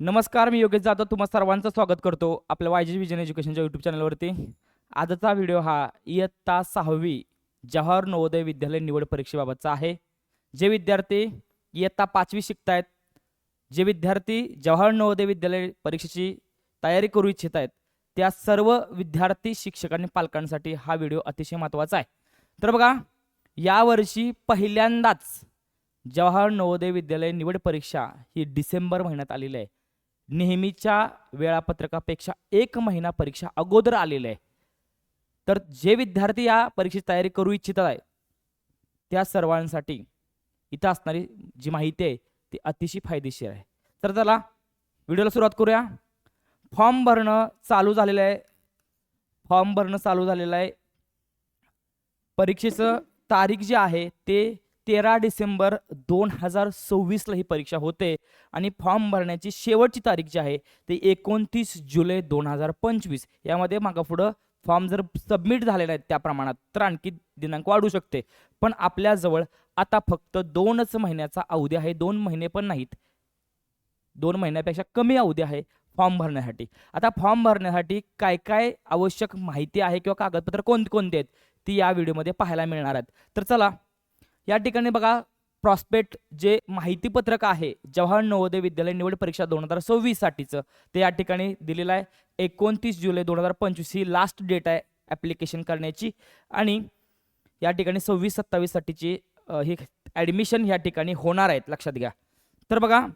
नमस्कार मी योगेश जाधव. तुम्हा सर्वांचं स्वागत करतो आपल्या वाय जी विजन एज्युकेशनच्या यूट्यूब चॅनलवरती. आजचा व्हिडिओ हा इयत्ता सहावी जवाहर नवोदय विद्यालय निवड परीक्षेबाबतचा आहे. जे विद्यार्थी इयत्ता पाचवी शिकतायत जे विद्यार्थी जवाहर नवोदय विद्यालय परीक्षेची तयारी करू इच्छित आहेत त्या सर्व विद्यार्थी शिक्षक आणि पालकांसाठी हा व्हिडिओ अतिशय महत्त्वाचा आहे. तर बघा यावर्षी पहिल्यांदाच जवाहर नवोदय विद्यालय निवड परीक्षा ही डिसेंबर महिन्यात आलेली आहे. नेहमीच्या वेळापत्रकापेक्षा एक महिना परीक्षा अगोदर आलेली आहे. तर जे विद्यार्थी या परीक्षेची तयारी करू इच्छित आहे त्या सर्वांसाठी इथं असणारी जी माहिती आहे ती अतिशय फायदेशीर आहे. तर चला व्हिडिओला सुरुवात करूया. फॉर्म भरणं चालू झालेलं आहे. फॉर्म भरणं चालू झालेलं आहे. परीक्षेचं तारीख जी आहे ते तेरा डिसेंबर दोन हजार सव्वीसला ही परीक्षा होते आणि फॉर्म भरण्याची शेवटची तारीख जी आहे ते एकोणतीस जुलै दोन हजार पंचवीस. यामध्ये मागं पुढं फॉर्म जर सबमिट झाले नाहीत त्या प्रमाणात तर आणखी दिनांक वाढू शकते. पण आपल्याजवळ आता फक्त दोनच महिन्याचा अवधी आहे दोन महिने पण नाहीत. दोन महिन्यापेक्षा कमी अवधी आहे फॉर्म भरण्यासाठी. आता फॉर्म भरण्यासाठी काय काय आवश्यक माहिती आहे किंवा कागदपत्र कोणते कोणते आहेत ती या व्हिडिओमध्ये पाहायला मिळणार आहेत. तर चला या ठिकाणी बघा प्रॉस्पेक्ट जे माहितीपत्रक आहे जवाहर नवोदय विद्यालय निवड परीक्षा दोन हजार सव्वीस साठीचं ते या ठिकाणी दिलेलं आहे. एकोणतीस जुलै दोन हजार पंचवीस ही लास्ट डेट आहे ॲप्लिकेशन करण्याची आणि या ठिकाणी सव्वीस सत्तावीससाठीची ही ॲडमिशन या ठिकाणी होणार आहेत लक्षात घ्या. तर बघा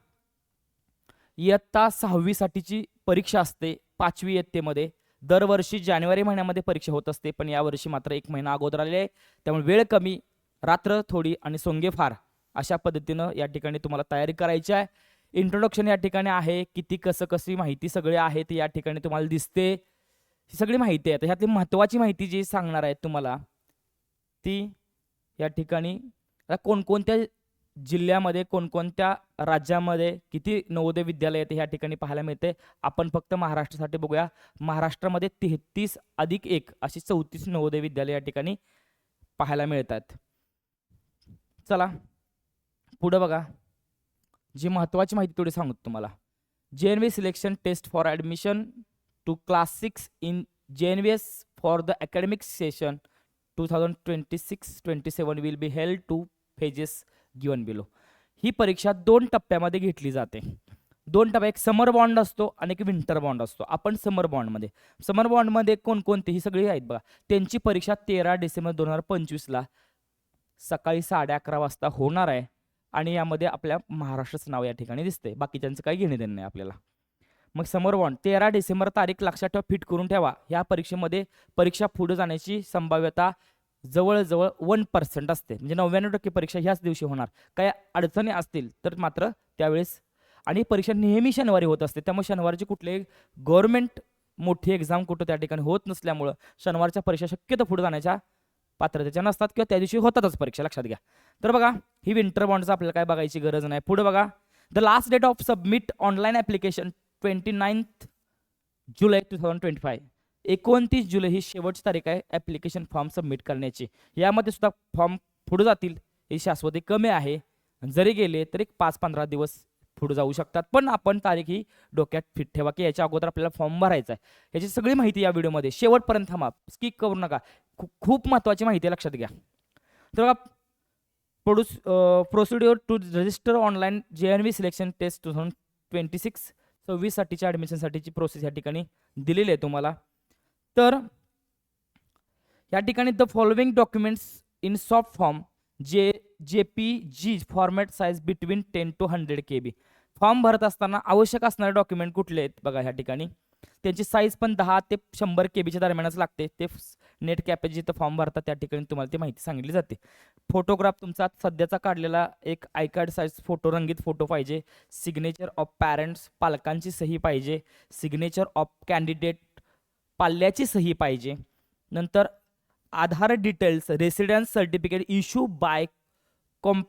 इयत्ता सहावीसाठीची परीक्षा असते पाचवी इयत्तेमध्ये. दरवर्षी जानेवारी महिन्यामध्ये परीक्षा होत असते पण यावर्षी मात्र एक महिना अगोदर आलेली आहे. त्यामुळे वेळ कमी रात्र थोडी आणि सोंगे फार अशा पद्धतीनं या ठिकाणी तुम्हाला तयारी करायची आहे. इंट्रोडक्शन या ठिकाणी आहे किती कसं कशी माहिती सगळी आहे ती या ठिकाणी तुम्हाला दिसते. ही सगळी माहिती आहे. तर ह्यातली महत्त्वाची माहिती जी सांगणार आहे तुम्हाला ती या ठिकाणी कोणकोणत्या जिल्ह्यामध्ये कोणकोणत्या राज्यामध्ये किती नवोदय विद्यालय आहेत ह्या ठिकाणी पाहायला मिळते आपण फक्त महाराष्ट्रासाठी बघूया. महाराष्ट्रामध्ये तेहतीस अधिक एक अशी चौतीस नवोदय विद्यालय या ठिकाणी पाहायला मिळतात. चला. पुढं बघा. जी महत्त्वाची माहिती थोडी सांगतो तुम्हाला. J N V selection test for admission to class six in J N V S for the academic session two thousand twenty six twenty seven will be held two phases given below ही परीक्षा दोन टप्प्यामध्ये घेतली जाते. दोन टप्पे एक समर bond असतो आणि एक विंटर बॉन्ड असतो. आपण समर बॉन्डमध्ये समर बॉन्डमध्ये कोणकोणते ही सगळी आहेत बघा. त्यांची परीक्षा तेरा डिसेंबर दोन हजार पंचवीसला सकाळी साडे अकरा वाजता होणार आहे आणि यामध्ये आपल्या महाराष्ट्राचं नाव या ठिकाणी दिसते बाकीच्यांचं काही घेणे देणं नाही आपल्याला. मग समर वॉन तेरा डिसेंबर तारीख लक्षात ठेवा फिट करून ठेवा. ह्या परीक्षेमध्ये परीक्षा पुढे जाण्याची संभाव्यता जवळजवळ वन पर्सेंट असते. म्हणजे नव्याण्णव टक्के परीक्षा ह्याच दिवशी होणार. काही अडचणी असतील तर मात्र त्यावेळेस आणि परीक्षा नेहमी शनिवारी होत असते. त्यामुळे शनिवारची कुठलीही गव्हर्नमेंट मोठी एक्झाम कुठं त्या ठिकाणी होत नसल्यामुळं शनिवारच्या परीक्षा शक्यतो पुढे जाण्याच्या पात्रतेच्या नसतात किंवा त्या दिवशी होतातच परीक्षा लक्षात घ्या. तर बघा ही विंटर बॉन्डचं आपल्याला काय बघायची गरज नाही. पुढे बघा the last date of submit online application twenty ninth July two thousand twenty five एकोणतीस जुलै ही शेवटची तारीख आहे ॲप्लिकेशन फॉर्म सबमिट करण्याची. यामध्ये सुद्धा फॉर्म पुढे जातील ही शाश्वती कमी आहे. जरी गेले तरी एक पाच पंधरा दिवस पुढे जाऊ शकतात पण आपण तारीख ही डोक्यात फिट ठेवा की याच्या अगोदर आपल्याला फॉर्म भरायचा आहे. याची सगळी माहिती या व्हिडिओमध्ये शेवटपर्यंत थांबा. स्किप करू नका. खूप महत्त्वाची माहिती आहे लक्षात घ्या. तर बघा produce procedure to register online J N V selection test two thousand twenty six सव्वीससाठीच्या ॲडमिशनसाठीची प्रोसेस या ठिकाणी दिलेली आहे तुम्हाला. तर या ठिकाणी the following documents in soft form J J P G format size between ten to hundred K B form भरत असताना आवश्यक असणारे डॉक्युमेंट कुठले आहेत? बघा ह्या ठिकाणी. त्यांची साईज पण दहा ते शंभर के बीच्या दरम्यानच लागते. ते नेट कॅपेसिटी जिथं फॉर्म भरतात त्या ठिकाणी तुम्हाला ती माहिती सांगितली जाते. फोटोग्राफ तुमचा सध्याचा काढलेला एक आय कार्ड साईज फोटो रंगीत फोटो पाहिजे. सिग्नेचर ऑफ पॅरेंट्स पालकांची सही पाहिजे. सिग्नेचर ऑफ कॅन्डिडेट पाल्याची सही पाहिजे. नंतर Aadhaar details residence certificate issue by com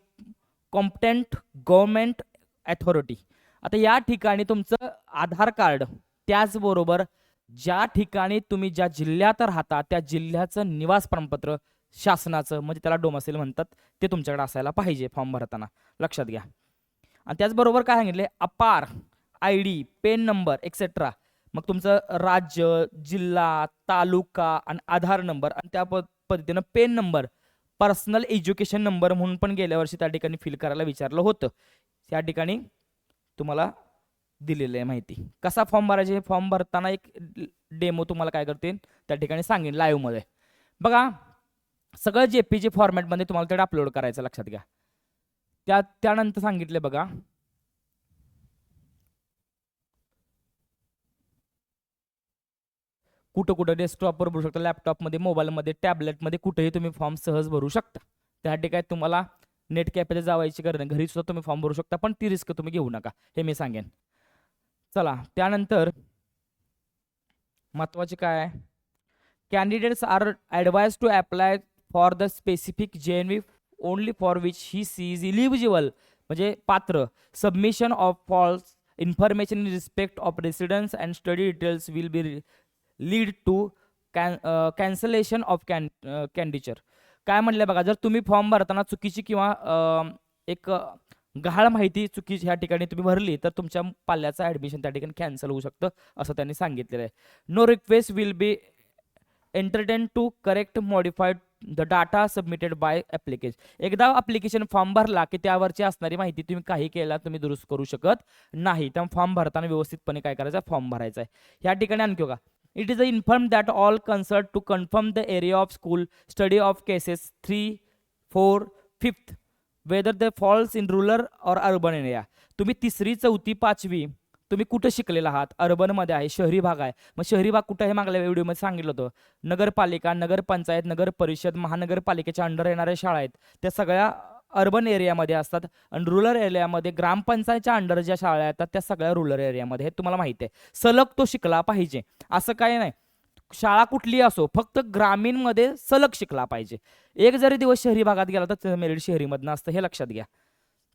competent government authority आता या ठिकाणी तुमचं आधार कार्ड त्याचबरोबर ज्या ठिकाणी तुम्ही ज्या जिल्ह्यात राहता त्या जिल्ह्याचं निवास प्रमाणपत्र शासनाचं म्हणजे त्याला डोमासेल म्हणतात ते तुमच्याकडे असायला पाहिजे फॉर्म भरताना. लक्षात घ्या. आणि त्याचबरोबर काय सांगितले? APAAR I D PEN number etcetera मग तुमचं राज्य जिल्हा तालुका आणि आधार नंबर आणि त्या पद्धतीनं PEN number personal education number म्हणून पण गेल्या वर्षी त्या ठिकाणी फिल करायला विचारलं होतं. त्या ठिकाणी तुम्हाला दिलेलं आहे माहिती. कसा फॉर्म भरायचे हे फॉर्म भरताना एक डेमो तुम्हाला काय करते त्या ठिकाणी सांगेन लाईव्हमध्ये बघा सगळं जे पी जी फॉर्मॅटमध्ये तुम्हाला तेवढं अपलोड करायचं लक्षात घ्या. त्या त्यानंतर सांगितले बघा. कुठं कुठं डेस्कटॉपवर भरू शकता लॅपटॉपमध्ये मोबाईलमध्ये टॅबलेटमध्ये कुठेही तुम्ही फॉर्म सहज भरू शकता. त्यासाठी काय तुम्हाला नेट कॅफेला जावायची गरज नाही. घरी सुद्धा तुम्ही फॉर्म भरू शकता पण ती रिस्क तुम्ही घेऊ नका. हे मी सांगेन. चला त्यानंतर महत्त्वाचे काय आहे? Candidates are advise to apply for the specific J N V only for which he she is eligible म्हणजे पात्र. Submission of false information in respect of residence and study details will be lead to can cancellation of can candidature काय म्हणलं बघा जर तुम्ही form भरताना चुकीची किंवा एक गहाळ माहिती चुकीची ह्या ठिकाणी तुम्ही भरली तर तुमच्या पाल्याचं ॲडमिशन त्या ठिकाणी कॅन्सल होऊ शकतं असं त्यांनी सांगितलेलं आहे. No request will be entertain to correct modified the data submitted by application एकदा ॲप्लिकेशन फॉर्म भरला की त्यावरची असणारी माहिती तुम्ही काही केला तुम्ही दुरुस्त करू शकत नाही. त्या फॉर्म भरताना व्यवस्थितपणे काय करायचं? फॉर्म भरायचा आहे. ह्या ठिकाणी आणखी का it is a inform that all concert to confirm the area of school study of cases three four fifth whether the falls in rural or urban area तुम्ही तिसरी चौथी पाचवी तुम्ही कुठं शिकलेला आहात? अर्बनमध्ये आहे शहरी भाग आहे. मग शहरी भाग कुठं हे मागल्या व्हिडिओमध्ये सांगितलं होतं. नगरपालिका नगरपंचायत नगर परिषद महानगरपालिकेच्या अंडर येणाऱ्या शाळा आहेत. त्या सगळ्या अर्बन एरियामध्ये असतात. आणि रुरल एरियामध्ये ग्रामपंचायतच्या अंडर ज्या शाळा येतात त्या सगळ्या रुरल एरियामध्ये हे तुम्हाला माहिती आहे. सलग तो शिकला पाहिजे. असं काही नाही. शाळा कुठली असो फक्त ग्रामीणमध्ये सलग शिकला पाहिजे. एक जरी दिवस शहरी भागात गेला तर मेरिट शहरीमधनं असतं हे लक्षात घ्या.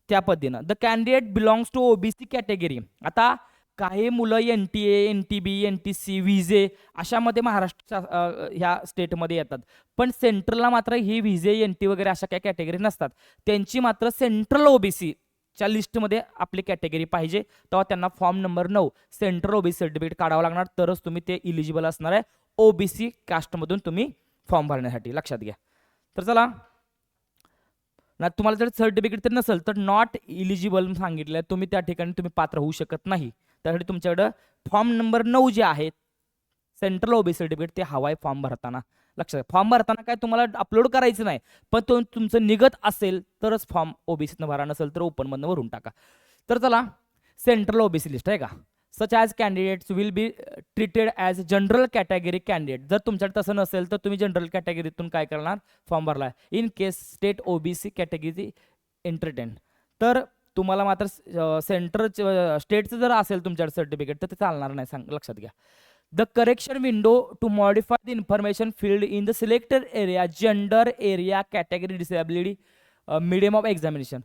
त्या पद्धतीनं. The candidate belongs to OBC category आता काही मुलं N T A N T B N T C VJ अशामध्ये महाराष्ट्र ह्या स्टेटमध्ये येतात. पण सेंट्रलला मात्र ही व्हिजे एन टी वगैरे अशा काही कॅटेगरी नसतात. त्यांची मात्र सेंट्रल ओबीसी च्या लिस्टमध्ये आपली कॅटेगरी पाहिजे. तेव्हा त्यांना फॉर्म नंबर नऊ सेंट्रल ओबीसी सर्टिफिकेट काढावं लागणार. तरच तुम्ही ते इलिजिबल असणार आहे. ओबीसी कास्टमधून तुम्ही फॉर्म भरण्यासाठी. लक्षात घ्या. तर चला. ना तुम्हाला जर सर्टिफिकेट तर नसेल तर नॉट इलिजिबल सांगितलं तुम्ही त्या ठिकाणी तुम्ही पात्र होऊ शकत नाही. त्यासाठी तुमच्याकडं फॉर्म नंबर नऊ जे आहे सेंट्रल ओबीसी सर्टिफिकेट ते हवाय फॉर्म भरताना. लक्षात फॉर्म भरताना काय तुम्हाला अपलोड करायचं नाही. पण तो तुमचं निघत असेल तरच फॉर्म ओबीसीनं भरा नसेल तर ओपनमधनं भरून टाका. तर चला सेंट्रल ओबीसी लिस्ट आहे का? Such as candidates will be treated as general category candidate जर तुमच्याकडे तसं नसेल तर तुम्ही जनरल कॅटेगरीतून काय करणार? फॉर्म भरला in case state OBC category entertain तर तुम्हाला मात्र सेंटर स्टेटचं जर असेल तुमच्याकडे सर्टिफिकेट तर ते चालणार नाही. सांग लक्षात घ्या. The correction window to the the information field in the area area gender area category uh, medium of examination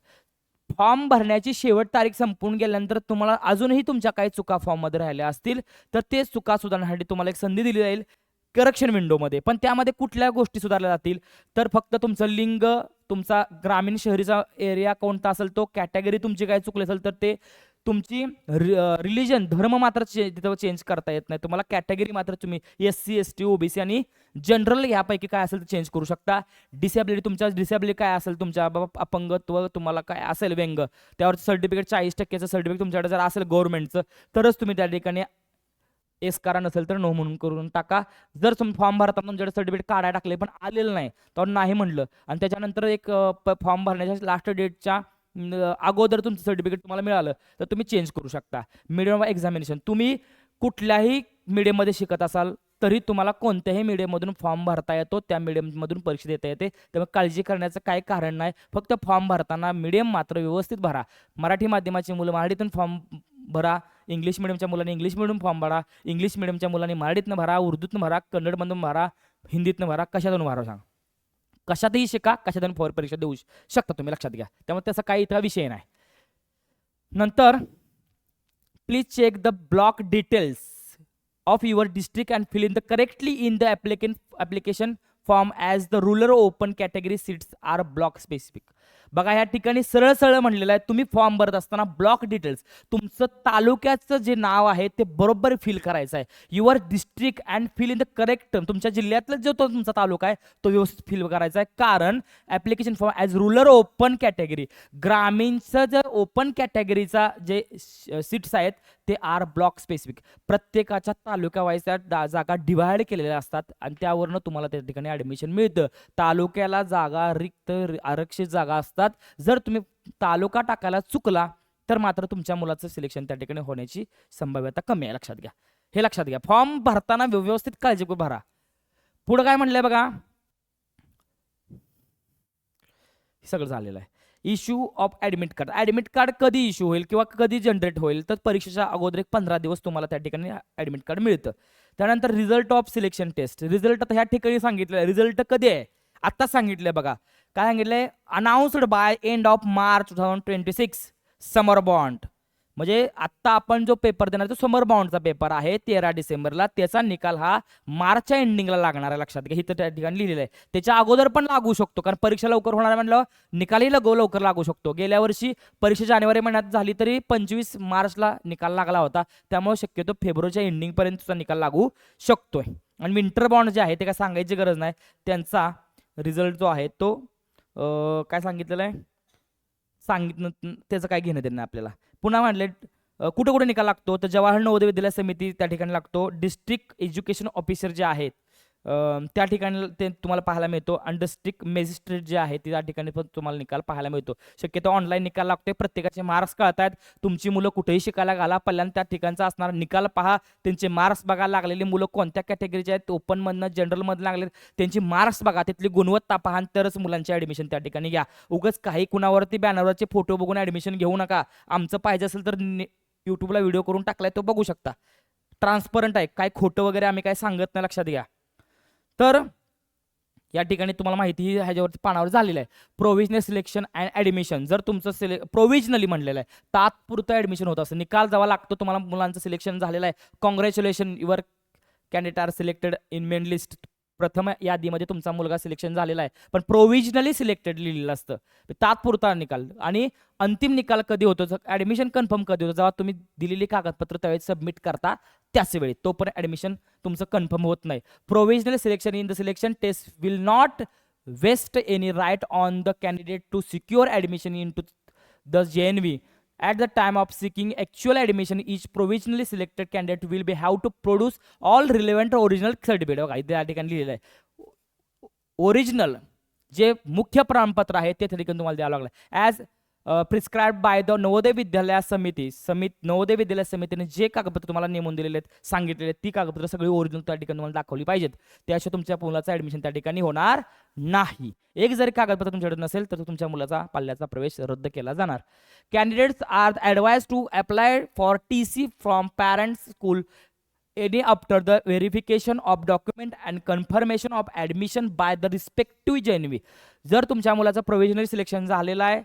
form भरण्याची शेवट तारीख संपून गेल्यानंतर तुम्हाला अजूनही तुमच्या काही चुका फॉर्ममध्ये राहिल्या असतील तर ते चुका सुधारण्यासाठी तुम्हाला एक संधी दिली जाईल करेक्शन विंडोमध्ये पण त्यामध्ये कुठल्या गोष्टी सुधारल्या जातील? तर फक्त तुमचं लिंग तुमचा ग्रामीण शहरीचा एरिया कोणता असेल तो कॅटेगरी तुमची काय चुकली असेल तर ते तुमची रिलिजन धर्म मात्र तिथं चेंज करता येत नाही. तुम्हाला कॅटेगरी मात्र तुम्ही S C S T OBC आणि जनरल यापैकी काय असेल ते चेंज करू शकता. डिसेबिलिटी तुमच्या डिसेबिलिटी काय असेल तुमच्या बाबा अपंगत्व तुम्हाला काय असेल व्यंग त्यावर सर्टिफिकेट चाळीस टक्क्याचं सर्टिफिकेट तुमच्याकडे जर असेल गव्हर्नमेंटचं तरच तुम्ही त्या ठिकाणी एस करा नसेल तर नो म्हणून करून टाका. जर तुम्ही फॉर्म भरताना तुमच्याकडे सर्टिफिकेट काढायला टाकले पण आलेलं नाही तर नाही म्हणलं आणि त्याच्यानंतर एक फॉर्म भरण्याच्या लास्ट डेटच्या अगोदर तुमचं सर्टिफिकेट तुम्हाला मिळालं तर तुम्ही चेंज करू शकता. मिडियम ऑफ एक्झामिनेशन तुम्ही कुठल्याही मीडियममध्ये शिकत असाल तरी तुम्हाला कोणत्याही मीडियममधून फॉर्म भरता येतो. त्या मीडियममधून परीक्षा देता येते. त्यामुळे काळजी करण्याचं काही कारण नाही. फक्त फॉर्म भरताना मीडियम मात्र व्यवस्थित भरा. मराठी माध्यमाची मुलं मराठीतून फॉर्म भरा. इंग्लिश मिडियमच्या मुलांनी इंग्लिश मिडियम फॉर्म भरा. इंग्लिश मिडियमच्या मुलांनी मराठीतनं भरा. उर्दूतनं भरा. कन्नडमधून भरा. हिंदीतनं भरा. कशातून भरा सांग? कशातही शिका कशातून फॉर परीक्षा देऊ शकता तुम्ही लक्षात घ्या. त्यामुळे त्याचा काही इथं विषय नाही. नंतर please check the block details of your district and fill in the correctly in the ॲप्लिकेन application form as the rural open category seats are block specific बघा या ठिकाणी सरळ सरळ म्हणलेलं आहे. तुम्ही फॉर्म भरत असताना ब्लॉक डिटेल्स तुमचं तालुक्याचं जे नाव आहे ते बरोबर फिल करायचं आहे. Your district and fill in the correct तुमच्या जिल्ह्यातला जो तो तुमचा तालुका आहे तो व्यवस्थित फिल करायचा आहे. कारण application form as rural open category ग्रामीणचं जर ओपन कॅटेगरीचा जे सीट्स आहेत ते आर ब्लॉक स्पेसिफिक प्रत्येकाच्या तालुका वाईज त्या जागा डिवाइड केलेल्या असतात आणि त्यावरनं तुम्हाला त्या ठिकाणी ॲडमिशन मिळतं. तालुक्याला जागा रिक्त आरक्षित जागा असतात. जर तुम्ही तालुका टाकायला चुकला तर मात्र तुमच्या मुलाचं सिलेक्शन त्या ठिकाणी होण्याची संभाव्यता कमी आहे. लक्षात घ्या. हे लक्षात घ्या. फॉर्म भरताना व्यवस्थित काळजीपूर्वक भरा. पुढं काय म्हणलंय बघा? हे सगळं झालेलं आहे. Issue of admit card admit card कधी इश्यू होईल किंवा कधी जनरेट होईल? तर परीक्षेच्या अगोदर एक पंधरा दिवस तुम्हाला त्या ठिकाणी ॲडमिट कार्ड मिळतं. त्यानंतर result of selection test result आता ह्या ठिकाणी सांगितलं आहे रिझल्ट कधी आहे? आत्ता सांगितलंय बघा. काय सांगितलंय? Announced by end of March two thousand twenty six summer bond म्हणजे आत्ता आपण जो पेपर देणार तो समर बाउंडचा पेपर आहे तेरा डिसेंबरला. त्याचा निकाल हा मार्चच्या एंडिंगला लागणार आहे लक्षात घ्या. इथं त्या ठिकाणी लिहिलेलं आहे. त्याच्या अगोदर पण लागू शकतो कारण परीक्षा लवकर होणार म्हणलं निकालही लगो लवकर लागू शकतो. गेल्या वर्षी परीक्षा जानेवारी महिन्यात झाली तरी पंचवीस मार्चला निकाल लागला होता. त्यामुळे शक्यतो फेब्रुवारीच्या एंडिंगपर्यंतचा निकाल लागू शकतोय. आणि विंटर बॉन्ड जे आहे ते काय सांगायची गरज नाही. त्यांचा रिझल्ट जो आहे तो काय सांगितलेला आहे? सांगितलं त्याचं काय घेणं देणं नाही आपल्याला? पुन्हा म्हणले कुठं कुठं निकाल लागतो? तर जवाहर नवोदय विद्यालय समिती त्या ठिकाणी लागतो. डिस्ट्रिक्ट एज्युकेशन ऑफिसर जे आहेत त्या ठिकाणी ते तुम्हाला पाहायला मिळतो. आणि डिस्ट्रिक्ट मॅजिस्ट्रेट जे आहे ते त्या ठिकाणी पण तुम्हाला निकाल पाहायला मिळतो. शक्यतो ऑनलाईन निकाल लागतोय. प्रत्येकाचे मार्क्स कळतात तुमची मुलं कुठेही शिकायला घाला. पहिल्यांदा त्या ठिकाणचा असणारा. निकाल पहा. त्यांचे मार्क्स बघा. लागलेली मुलं कोणत्या कॅटेगरीचे आहेत? ओपनमधनं जनरलमधनं लागले त्यांची मार्क्स बघा. तिथली गुणवत्ता पहा आणि तरच मुलांची ॲडमिशन त्या ठिकाणी घ्या. उगाच काही कुणावरती बॅनरवरचे फोटो बघून ॲडमिशन घेऊ नका. आमचं पाहिजे असेल तर यूट्यूबला व्हिडिओ करून टाकलाय तो बघू शकता. ट्रान्सपरंट आहे. काय खोटं वगैरे आम्ही काय सांगत नाही लक्षात घ्या. तर या ठिकाणी तुम्हाला माहिती ह्याच्यावरती पानावर झालेलं आहे. प्रोव्हिजनल सिलेक्शन अँड ॲडमिशन जर तुमचं सिले प्रोव्हिजनली म्हणलेलं आहे तात्पुरतं ॲडमिशन होत असं निकाल जावा लागतो तुम्हाला मुलांचं सिलेक्शन झालेलं आहे. Congratulation your candidate are selected in main list प्रथम यादीमध्ये तुमचा मुलगा सिलेक्शन झालेला आहे. पण प्रोव्हिजनली सिलेक्टेड लिहिलेलं असतं. तात्पुरता निकाल. आणि अंतिम निकाल कधी होतो? ॲडमिशन कन्फर्म कधी होतं? जेव्हा तुम्ही दिलेली कागदपत्र त्यावेळेस सबमिट करता त्याच वेळी. तो पण ॲडमिशन तुमचं कन्फर्म होत नाही. Provisional selection in the selection test will not vest any right on the candidate to secure admission into the J N V at the time of seeking actual admission each provisionally selected candidate will be have to produce all relevant original certificate बघा इथे या ठिकाणी लिहिलेलं आहे original जे मुख्य प्रमाणपत्र आहे ते त्या ठिकाणी तुम्हाला द्यावं लागलं as prescribe by the Navodaya Vidyalaya Samiti समित नवोदय विद्यालय समितीने जे कागदपत्र तुम्हाला नेमून दिलेले आहेत सांगितलेले आहेत ती कागदपत्र सगळी ओरिजिनल त्या ठिकाणी तुम्हाला दाखवली पाहिजेत. त्याशिवाय तुमच्या मुलाचं ऍडमिशन त्या ठिकाणी होणार नाही. एक जरी कागदपत्र तुमच्याकडे नसेल तर तुमच्या मुलाचा पाल्याचा प्रवेश रद्द केला जाणार. Candidates are advise to apply for T C from parents school any after the verification of document and confirmation of admission by the respective JNV जर तुमच्या मुलाचं प्रोव्हिजनल सिलेक्शन झालेलं आहे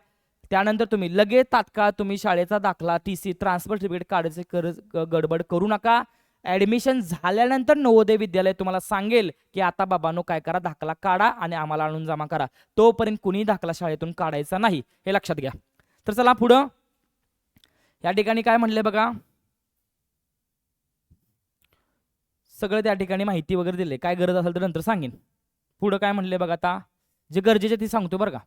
त्यानंतर तुम्ही लगेच तात्काळ तुम्ही शाळेचा दाखला टी सी ट्रान्सफर सर्टिफिकेट काढायचे गरज गडबड करू नका. ॲडमिशन झाल्यानंतर नवोदय विद्यालय तुम्हाला सांगेल की आता बाबांनो काय करा दाखला काढा आणि आम्हाला आणून जमा करा. तोपर्यंत कुणी दाखला शाळेतून काढायचा नाही हे लक्षात घ्या. तर चला पुढं. या ठिकाणी काय म्हणले बघा? सगळं त्या ठिकाणी माहिती वगैरे दिले काय गरज असेल तर नंतर सांगेन. पुढं काय म्हणले बघा आता? जे गरजेचे ते सांगतो बरं का.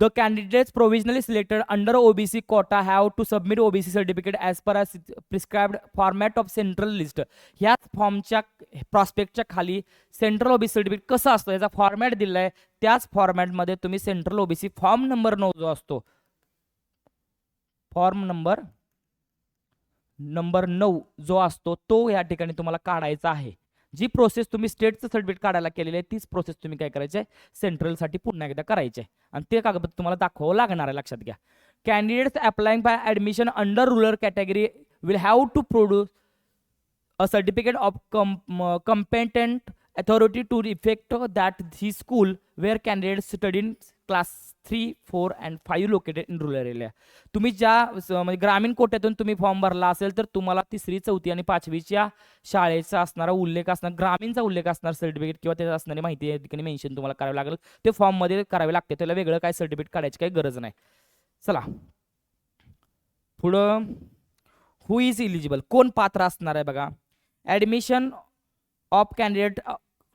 The candidates provisionally selected under OBC quota have to submit OBC certificate as per prescribed format of central list ह्याच फॉर्मच्या प्रॉस्पेक्टच्या खाली सेंट्रल ओबीसी सर्टिफिकेट कसं असतं? याचा फॉर्मॅट दिला आहे त्याच फॉर्मॅटमध्ये तुम्ही सेंट्रल ओबीसी फॉर्म नंबर नऊ जो असतो फॉर्म नंबर नंबर नऊ जो असतो तो या ठिकाणी तुम्हाला काढायचा आहे. जी प्रोसेस तुम्ही स्टेटचं सर्टिफिकेट काढायला केलेली आहे तीच प्रोसेस तुम्ही काय करायची आहे? सेंट्रलसाठी पुन्हा एकदा करायची आहे. आणि ते कागदपत्र तुम्हाला दाखवावं लागणार आहे लक्षात घ्या. Candidates applying by admission under rural category will have to produce a certificate of come competent authority to effect that he school where candidate study studied class three four and five located in rural area तुम्ही ज्या म्हणजे ग्रामीण कोट्यातून तुम्ही form भरला असेल तर तुम्हाला तिसरी चौथी आणि पाचवीच्या शाळेचा असणारा उल्लेख असणार ग्रामीणचा उल्लेख असणार सर्टिफिकेट किंवा त्याचा असणारी माहिती या ठिकाणी मेन्शन तुम्हाला करावी लागेल. ते फॉर्ममध्ये करावे लागते त्याला वेगळं काय सर्टिफिकेट काढायची काही गरज नाही. चला. पुढं हु इज इलिजिबल कोण पात्र असणार आहे बघा? Admission of candidate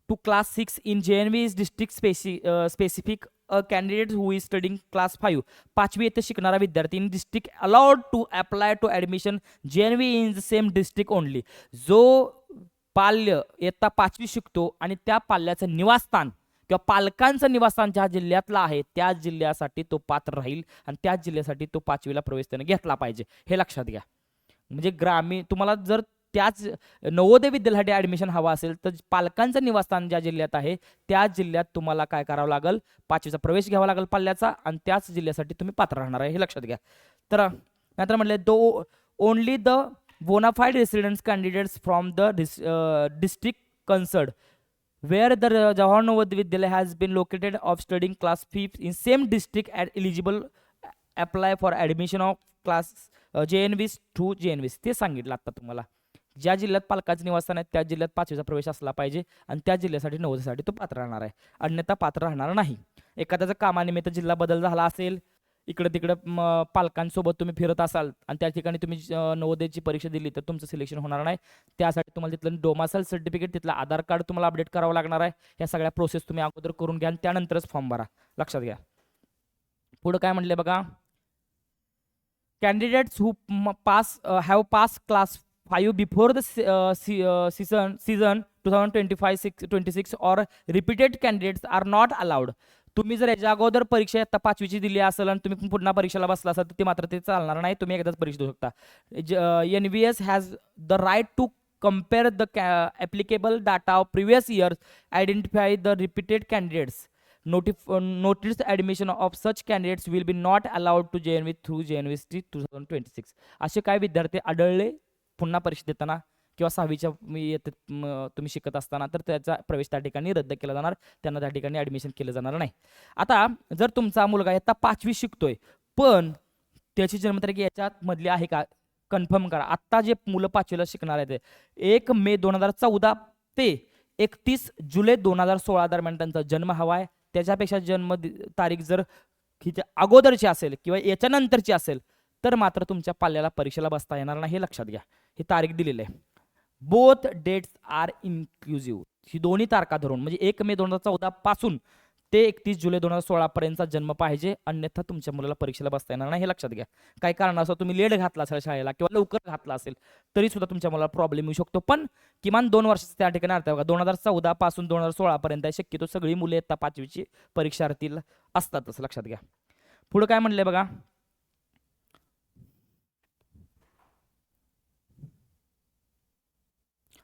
to class six in J N V is district स्पेसि specific a candidate who is studying class five पाचवी येथे शिकणारा विद्यार्थी in district allowed to apply to admission J N V in the same district only जो पाल्य इयत्ता पाचवी शिकतो आणि त्या पाल्याचं निवासस्थान किंवा पालकांचं निवासस्थान ज्या जिल्ह्यातलं आहे त्या जिल्ह्यासाठी तो पात्र राहील आणि त्याच जिल्ह्यासाठी तो पाचवीला प्रवेश त्याने घेतला पाहिजे. हे लक्षात घ्या. म्हणजे ग्रामीण तुम्हाला जर त्याच नवोदय विद्यालयासाठी ॲडमिशन हवा असेल तर पालकांचं निवासस्थान ज्या जिल्ह्यात आहे त्या जिल्ह्यात तुम्हाला काय करावं लागेल? पाचवीचा प्रवेश घ्यावा लागेल पाल्याचा आणि त्याच जिल्ह्यासाठी तुम्ही पात्र राहणार आहे हे लक्षात घ्या. तर नंतर म्हटले दो only the bona fide residents candidates from the district concerned where the Navodaya Jawahar Navodaya Vidyalaya has been located of studying class 5th in same district and eligible admission apply for admission of class uh, JNVs N JNVs ते सांगितलं आता तुम्हाला. ज्या जिल्ह्यात पालकाचं निवासस्थान आहे त्या जिल्ह्यात पाचवीचा प्रवेश असला पाहिजे आणि त्या जिल्ह्यासाठी नववीसाठी तो पात्र राहणार आहे. अन्यथा पात्र राहणार नाही. एखाद्याचा कामानिमित्त जिल्हा बदल झाला असेल इकडे तिकडे पालकांसोबत तुम्ही फिरत असाल आणि त्या ठिकाणी तुम्ही नवोदयची परीक्षा दिली तर तुमचं सिलेक्शन होणार नाही. त्यासाठी तुम्हाला तिथलं डोमासल सर्टिफिकेट तिथलं आधार कार्ड तुम्हाला अपडेट करावं लागणार आहे. ह्या सगळ्या प्रोसेस तुम्ही अगोदर करून घ्या आणि त्यानंतरच फॉर्म भरा. लक्षात घ्या. पुढं काय म्हणले बघा? Candidates who pass have pass class five before the session session two thousand twenty five six twenty six or repeated candidates are not allowed तुम्ही जर याच्या अगोदर परीक्षा आता पाचवीची दिली असेल आणि तुम्ही पुन्हा परीक्षेला बसला असाल तर ते मात्र ते चालणार नाही तुम्ही एकदाच परीक्षा देऊ शकता N V S has the right to compare the ca- applicable data of previous years, identify the repeated candidates. Notif- uh, notice admission of such candidates will be not allowed to JNV through JNVST 2026. असे काय विद्यार्थी आढळले पुन्हा परीक्षा देताना किंवा सहावीच्या मी तुम्ही शिकत असताना तर त्याचा प्रवेश त्या ठिकाणी रद्द केला जाणार. त्यांना त्या ठिकाणी ॲडमिशन केलं जाणार नाही. आता जर तुमचा मुलगा आता पाचवी शिकतोय पण त्याची जन्मतारीख याच्यात मधली आहे का? कन्फर्म करा. आत्ता जे मुलं पाचवीला शिकणार आहेत एक मे दोन हजार चौदा ते एकतीस जुलै दोन हजार सोळा दरम्यान त्यांचा जन्म हवा आहे. त्याच्यापेक्षा जन्म तारीख जर हिच्या अगोदरची असेल किंवा याच्यानंतरची असेल तर मात्र तुमच्या पाल्याला परीक्षेला बसता येणार नाही हे लक्षात घ्या. ही तारीख दिलेली आहे. बोथ डेट्स आर इन्क्लुझिव्ह ही दोन्ही तारखा धरून म्हणजे एक मे दोन हजार चौदा पासून ते एकतीस जुलै दोन हजार सोळा पर्यंतचा जन्म पाहिजे अन्यथा तुमच्या मुलाला परीक्षेला बसता येणार नाही हे लक्षात घ्या. काही कारणास्तव तुम्ही लेट घातला असेल शाळेला किंवा लवकर घातला असेल तरी सुद्धा तुमच्या मुलाला प्रॉब्लेम येऊ शकतो. पण किमान दोन वर्षाचं त्या ठिकाणी अर्थ बघा दोन हजार चौदा पासून दोन हजार सोळा पर्यंत आहे. शक्यतो सगळी मुले इयत्ता पाचवीची परीक्षार्थी असतातच लक्षात घ्या. पुढे काय म्हणले बघा?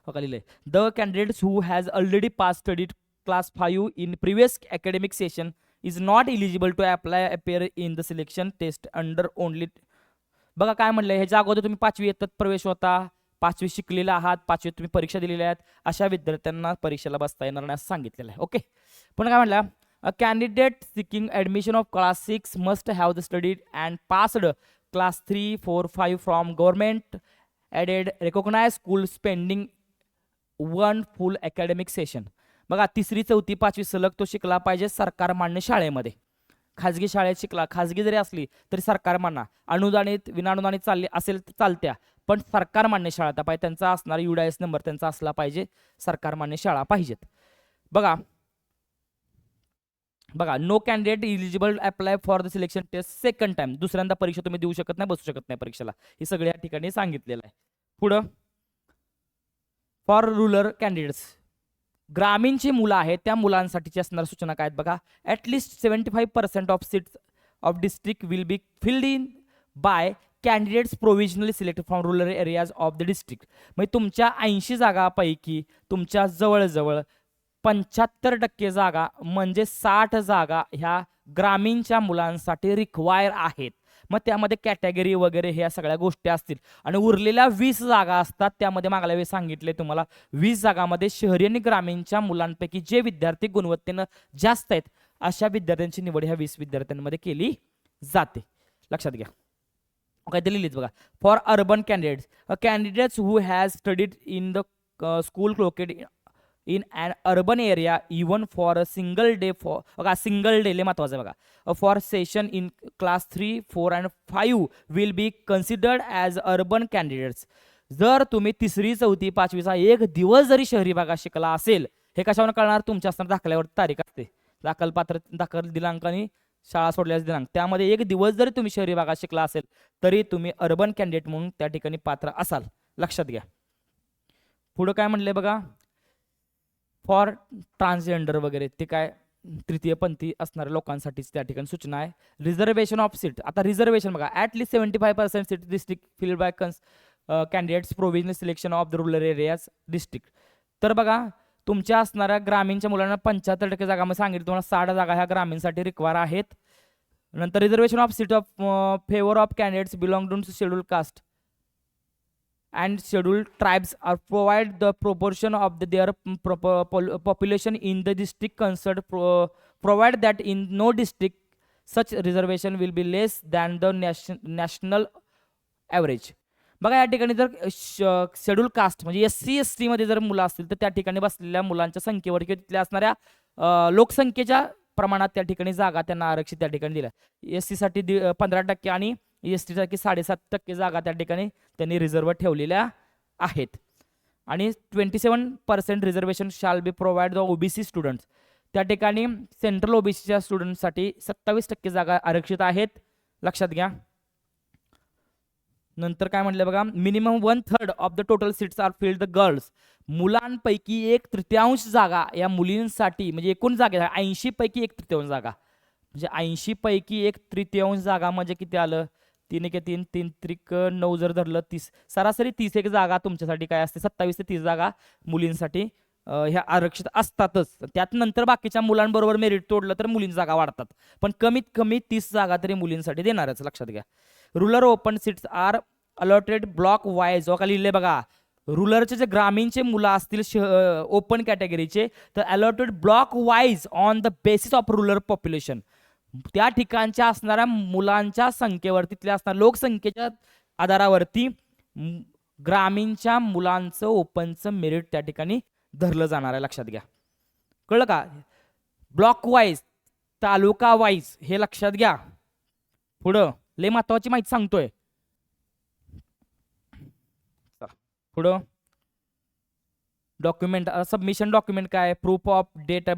बघा लिहिलंय. The candidates who has already pass studied class five in previous academic session is not eligible to apply appear in the selection test under only बघा काय म्हणलंय ह्याच्या अगोदर तुम्ही पाचवी येतात प्रवेश होता पाचवी शिकलेला आहात पाचवी तुम्ही परीक्षा दिलेल्या आहेत अशा विद्यार्थ्यांना परीक्षेला बसता येणार नाही असं सांगितलेलं आहे ओके? पण काय म्हणलं? A candidate seeking admission of class six must have the studied and passed class three four five from government aided recognise school spending one full academic session बघा तिसरी चौथी पाचवी सलग तो शिकला पाहिजे सरकार मान्य शाळेमध्ये. खाजगी शाळेत शिकला खाजगी जरी असली तरी सरकार मान्य अनुदानित विनानुदानित चालली असेल तर चालत्या पण सरकार मान्य शाळा त्या पाहिजे. त्यांचा असणारा युडायस नंबर त्यांचा असला पाहिजे सरकार मान्य शाळा पाहिजेत. बघा बघा no candidate eligible apply for the selection test second time दुसऱ्यांदा परीक्षा तुम्ही देऊ शकत नाही बसू शकत नाही परीक्षेला. हे सगळ्या ठिकाणी सांगितलेलं आहे. पुढं? For rural candidates. ग्रामीणची मुलं आहेत त्या मुलांसाठीची असणाऱ्या सूचना काय आहेत बघा. At least seventy five percent of seats of district will be filled in by candidates provisionally selected from rural areas of the district म्हणजे तुमच्या ऐंशी जागापैकी तुमच्या जवळजवळ पंच्याहत्तर टक्के जागा म्हणजे साठ जागा ह्या ग्रामीणच्या मुलांसाठी रिक्वायर आहेत. मग त्यामध्ये कॅटेगरी वगैरे ह्या सगळ्या गोष्टी असतील. आणि उरलेल्या वीस जागा असतात त्यामध्ये मागल्या वेळी सांगितले तुम्हाला वीस जागामध्ये शहरी आणि ग्रामीणच्या मुलांपैकी जे विद्यार्थी गुणवत्तेनं जास्त आहेत अशा विद्यार्थ्यांची निवड ह्या वीस विद्यार्थ्यांमध्ये केली जाते. लक्षात घ्या. काय ते लिहिलीच बघा. For urban candidates candidates who has studied in the school located in and urban area even for a single day for बघा सिंगल डे लय महत्वाचं आहे बघा. For session in class three four and five will be considered as urban candidates जर तुम्ही तिसरी चौथी पाचवीचा एक दिवस जरी शहरी भागात शिकला असेल हे कशावर कळणार? तुमच्या असणार दाखल्यावर तारीख असते. दाखल पात्र दाखल दिनांक आणि शाळा सोडल्याचा दिनांक. त्यामध्ये एक दिवस जरी तुम्ही शहरी भागात शिकला असेल तरी तुम्ही अर्बन कॅन्डिडेट म्हणून त्या ठिकाणी पात्र असाल. लक्षात घ्या. पुढं काय म्हणले बघा? फॉर ट्रान्सजेंडर वगैरे ते काय तृतीयपंथी असणाऱ्या लोकांसाठीच त्या ठिकाणी सूचना आहे. रिझर्वेशन ऑफ सीट आता रिझर्वेशन बघा at least seventy five percent seat district filled by cons candidates provisional selection of the rural areas district तर बघा तुमच्या असणाऱ्या ग्रामीणच्या मुलांना पंच्याहत्तर टक्के जागा मी सांगितलं तुम्हाला साठ जागा ह्या ग्रामीणसाठी रिक्वायर आहेत. नंतर reservation of seat of favour of candidates belong to schedule caste and scheduled tribes are provide the proportion of the, their population in the district concerned pro- provide that in no district such reservation will be less than the nation, national average बघा या ठिकाणी जर schedule caste म्हणजे S C S टीमध्ये जर मुलं असतील तर त्या ठिकाणी बसलेल्या मुलांच्या संख्येवर किंवा तिथल्या असणाऱ्या लोकसंख्येच्या प्रमाणात त्या ठिकाणी जागा त्यांना आरक्षित त्या ठिकाणी दिल्या एस सीसाठी दि पंधरा टक्के आणि एस टीसाठी साडेसात टक्के जागा त्या ठिकाणी त्यांनी रिझर्व ठेवलेल्या आहेत. आणि twenty seven percent reservation shall be provide the OBC students त्या ठिकाणी सेंट्रल ओबीसीच्या स्टुडंटसाठी सत्तावीस टक्के जागा आरक्षित आहेत. लक्षात घ्या. नंतर काय म्हटलं बघा minimum one third of the total seats are filled the girls मुलांपैकी एक तृतीयांश जागा या मुलींसाठी म्हणजे एकूण जागा ऐंशी पैकी एक तृतीयांश जागा. म्हणजे ऐंशी पैकी एक तृतीयांश जागा म्हणजे किती आलं? तीन एक तीन तीन त्रिक नऊ जर धरलं तीस. सरासरी तीस एक जागा तुमच्यासाठी काय असते? सत्तावीस ते तीस जागा मुलींसाठी ह्या आरक्षित असतातच. त्यात नंतर बाकीच्या मुलांबरोबर मेरिट तोडलं तर मुलींची जागा वाढतात. पण कमीत कमी तीस जागा तरी मुलींसाठी देणारच लक्षात घ्या. Rural open seats are allotted block wise का लिहिले बघा? रुरलचे जे ग्रामीणचे मुलं असतील ओपन कॅटेगरीचे तर allotted block wise on the basis of rural population त्या ठिकाणच्या असणाऱ्या मुलांच्या संख्येवर तिथल्या असणाऱ्या लोकसंख्येच्या आधारावरती ग्रामीणच्या मुलांचं ओपनचं मेरिट त्या ठिकाणी धरलं जाणार आहे लक्षात घ्या. कळलं का? ब्लॉक वाईज तालुका वाईज हे लक्षात घ्या. पुढं लय महत्वाची माहिती सांगतोय. पुढं. डॉक्युमेंट सबमिशन डॉक्युमेंट काय proof of date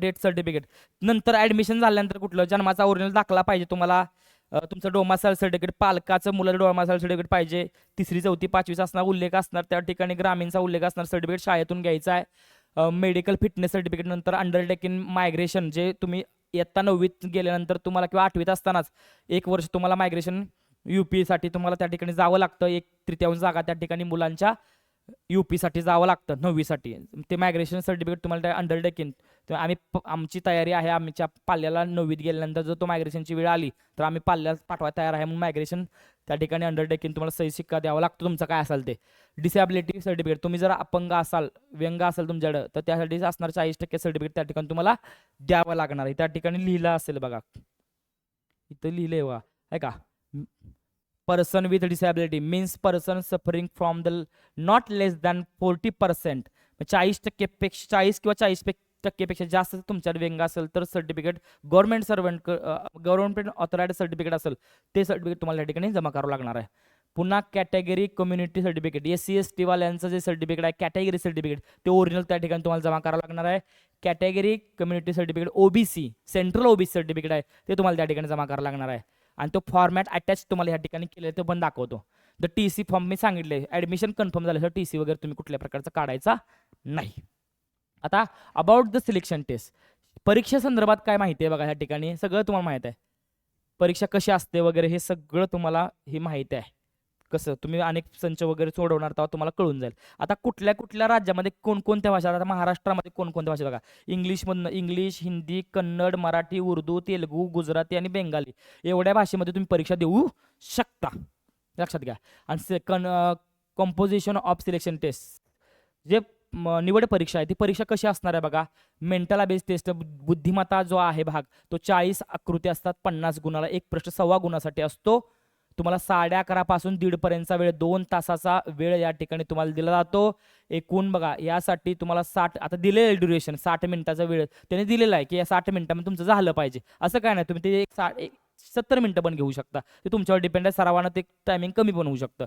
date certificate नंतर ॲडमिशन झाल्यानंतर कुठलं? जन्माचा ओरिजिनल दाखला पाहिजे तुम्हाला. तुमचं डोमासाल सर्टिफिकेट पालकाचं मुलाचं डोमासाल सर्टिफिकेट पाहिजे. तिसरी चौथी पाचवीचा असणार उल्लेख असणार. त्या ठिकाणी ग्रामीणचा उल्लेख असणार. सर्टिफिकेट शाळेतून घ्यायचा आहे. मेडिकल फिटनेस सर्टिफिकेट नंतर अंडरटेकिंग मायग्रेशन जे तुम्ही इयत्ता नववीत गेल्यानंतर तुम्हाला किंवा आठवीत असतानाच एक वर्ष तुम्हाला मायग्रेशन यू साठी तुम्हाला त्या ठिकाणी जावं लागतं. एक तृतीयांश जागा त्या ठिकाणी मुलांच्या यूपीसाठी जावं लागतं नववीसाठी. ते मायग्रेशन सर्टिफिकेट तुम्हाला अंडरटेकिंग तर आम्ही आमची तयारी आहे आमच्या पाल्याला नववीत गेल्यानंतर जर तो मायग्रेशनची वेळ आली तर आम्ही पाल्याला पाठवायला तयार आहे. म्हणून मायग्रेशन त्या ठिकाणी अंडरटेकिंग तुम्हाला सही शिक्का द्यावा लागतो. तुमचं काय असेल ते. डिसेबिलिटी सर्टिफिकेट तुम्ही जर अपंग असाल व्यंग असाल तुमच्याकडं तर त्यासाठी असणार चाळीस टक्के सर्टिफिकेट त्या ठिकाणी तुम्हाला द्यावं लागणार आहे. त्या ठिकाणी लिहिलं असेल बघा. इथं लिहिलंय वा आहे का? Person with disability means person suffering from the not less than forty percent चाळीस टक्केपेक्षा चाळीस किंवा चाळीस टक्केपेक्षा जास्त तुमच्याकडे व्यंग असेल तर certificate government servant government authorised certificate असेल ते सर्टिफिकेट तुम्हाला या ठिकाणी जमा करावं लागणार आहे. पुन्हा category community certificate S C S टीवाल्यांचं जे सर्टिफिकेट आहे कॅटेगरी सर्टिफिकेट ते ओरिजिनल त्या ठिकाणी तुम्हाला जमा करावं लागणार आहे. Category community certificate OBC central OBC certificate आहे ते तुम्हाला त्या ठिकाणी जमा करावं लागणार आहे. आणि तो फॉर्मॅट अटॅच तुम्हाला या ठिकाणी केलेला आहे, तो पण दाखवतो. द टी सी फॉर्म मी सांगितले ॲडमिशन कन्फर्म झालं टी सी वगैरे तुम्ही कुठल्या प्रकारचा काढायचा नाही. आता अबाउट द सिलेक्शन टेस्ट परीक्षा संदर्भात काय माहिती आहे बघा ह्या ठिकाणी? सगळं तुम्हाला माहीत आहे. परीक्षा कशी असते वगैरे हे सगळं तुम्हाला ही माहिती आहे. कसं तुम्ही अनेक संच वगैरे सोडवणार तेव्हा तुम्हाला कळून जाईल. आता कुठल्या कुठल्या राज्यामध्ये कोणकोणत्या भाषा आता महाराष्ट्रामध्ये कोणकोणत्या भाषा बघा. इंग्लिशमधनं इंग्लिश हिंदी कन्नड मराठी उर्दू तेलुगू गुजराती आणि बेंगाली एवढ्या भाषेमध्ये तुम्ही परीक्षा देऊ शकता. लक्षात घ्या. आणि second composition of selection test जे निवड परीक्षा आहे ती परीक्षा कशी असणार आहे बघा? मेंटल बेस टेस्ट बुद्धिमत्ता जो आहे भाग तो चाळीस आकृती असतात पन्नास गुणाला एक प्रश्न सव्वा गुणासाठी असतो. तुम्हाला साडे अकरापासून दीडपर्यंतचा वेळ दोन तासाचा वेळ या ठिकाणी तुम्हाला दिला जातो. एकूण बघा यासाठी तुम्हाला साठ आता दिलेलं आहे ड्युरेशन साठ मिनिटाचा वेळ. त्याने दिलेला आहे की या साठ मिनिटामध्ये तुमचं झालं पाहिजे. असं काय नाही तुम्ही ते एक साठ एक सत्तर मिनिटं पण घेऊ शकता. ते तुमच्यावर डिपेंड आहे सरावानं ते टायमिंग कमी पण होऊ शकतं.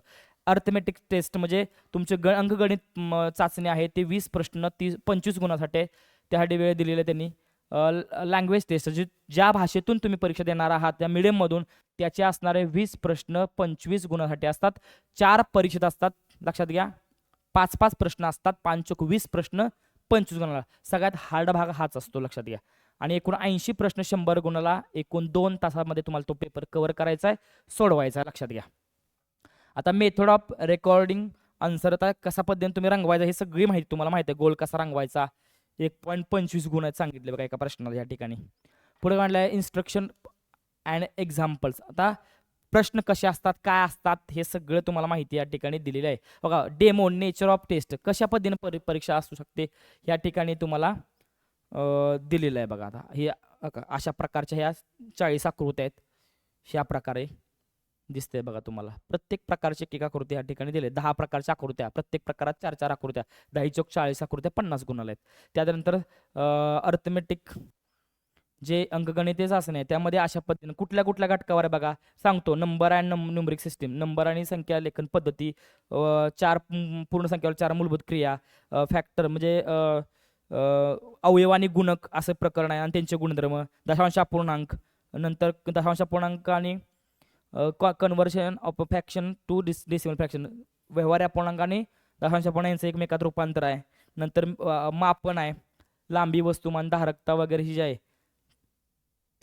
अर्थमॅटिक टेस्ट म्हणजे तुमचे ग अंकगणित म, चाचणी आहे ते वीस प्रश्न तीस पंचवीस गुणासाठी त्यासाठी वेळ दिलेला आहे त्यांनी. लँग्वेज टेस्ट जे ज्या भाषेतून तुम्ही परीक्षा देणार आहात त्या मिडियममधून त्याचे असणारे वीस प्रश्न पंचवीस गुणासाठी असतात. चार परीक्षेत असतात. लक्षात घ्या. पाच पाच प्रश्न असतात. पाच वीस प्रश्न पंचवीस गुणाला सगळ्यात हार्ड भाग हाच असतो लक्षात घ्या. आणि एकूण ऐंशी प्रश्न शंभर गुणाला एकूण दोन तासामध्ये तुम्हाला तो पेपर कव्हर करायचा आहे सोडवायचा लक्षात घ्या. आता मेथड ऑफ रेकॉर्डिंग आन्सर आता कसा पद्धतीने तुम्ही रंगवायचा हे सगळी माहिती तुम्हाला माहिती आहे. गोल कसा रंगवायचा एक पॉईंट पंचवीस गुण आहेत सांगितले बघा एका प्रश्नाला या ठिकाणी. पुढे काढलं आहे इन्स्ट्रक्शन अँड एक्झाम्पल्स आता प्रश्न कसे असतात काय असतात हे सगळं तुम्हाला माहिती या ठिकाणी दिलेली आहे. बघा डेमो नेचर ऑफ टेस्ट कशा पद्धतीने परी परीक्षा असू शकते या ठिकाणी तुम्हाला दिलेलं आहे बघा आता. हे अशा प्रकारच्या ह्या चाळीस आकृत्या आहेत. ह्या प्रकारे दिसते बघा तुम्हाला. प्रत्येक प्रकारचे एक आकृती या ठिकाणी दिले दहा प्रकारच्या आकृत्या प्रत्येक प्रकारात चार चार आकृत्या. दही चौक चाळीस आकृत्या पन्नास गुणाला आहेत. त्यानंतर अर्थमेटिक जे अंकगणिते चाचणी आहे त्यामध्ये अशा पद्धतीने कुठल्या कुठल्या घटकावर आहे बघा? सांगतो. Number and numeric system number आणि संख्या लेखन पद्धती चार पूर्ण संख्यावर चार मूलभूत क्रिया फॅक्टर म्हणजे अवयव आणि गुणक असं प्रकरण आहे. आणि त्यांचे गुणधर्म दशांश अपूर्णांक नंतर दशांश अपूर्णांक आणि कन्व्हर्शन ऑफ फॅक्शन टू डिस डिसिमल फ्रॅक्शन व्यवहार अपूर्णांक आणि दशांश यांचं एकमेकात रूपांतर आहे. नंतर मापन आहे. लांबी वस्तुमान धारकता वगैरे ही जी आहे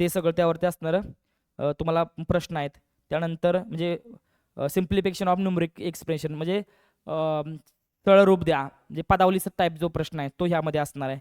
ते सगळं त्यावरती असणारं तुम्हाला प्रश्न आहेत. त्यानंतर म्हणजे सिम्प्लिफिकेशन ऑफ न्युमरिक एक्सप्रेशन म्हणजे तळरूप द्या. म्हणजे पदावलीचा टाईप जो प्रश्न आहे तो ह्यामध्ये असणार आहे.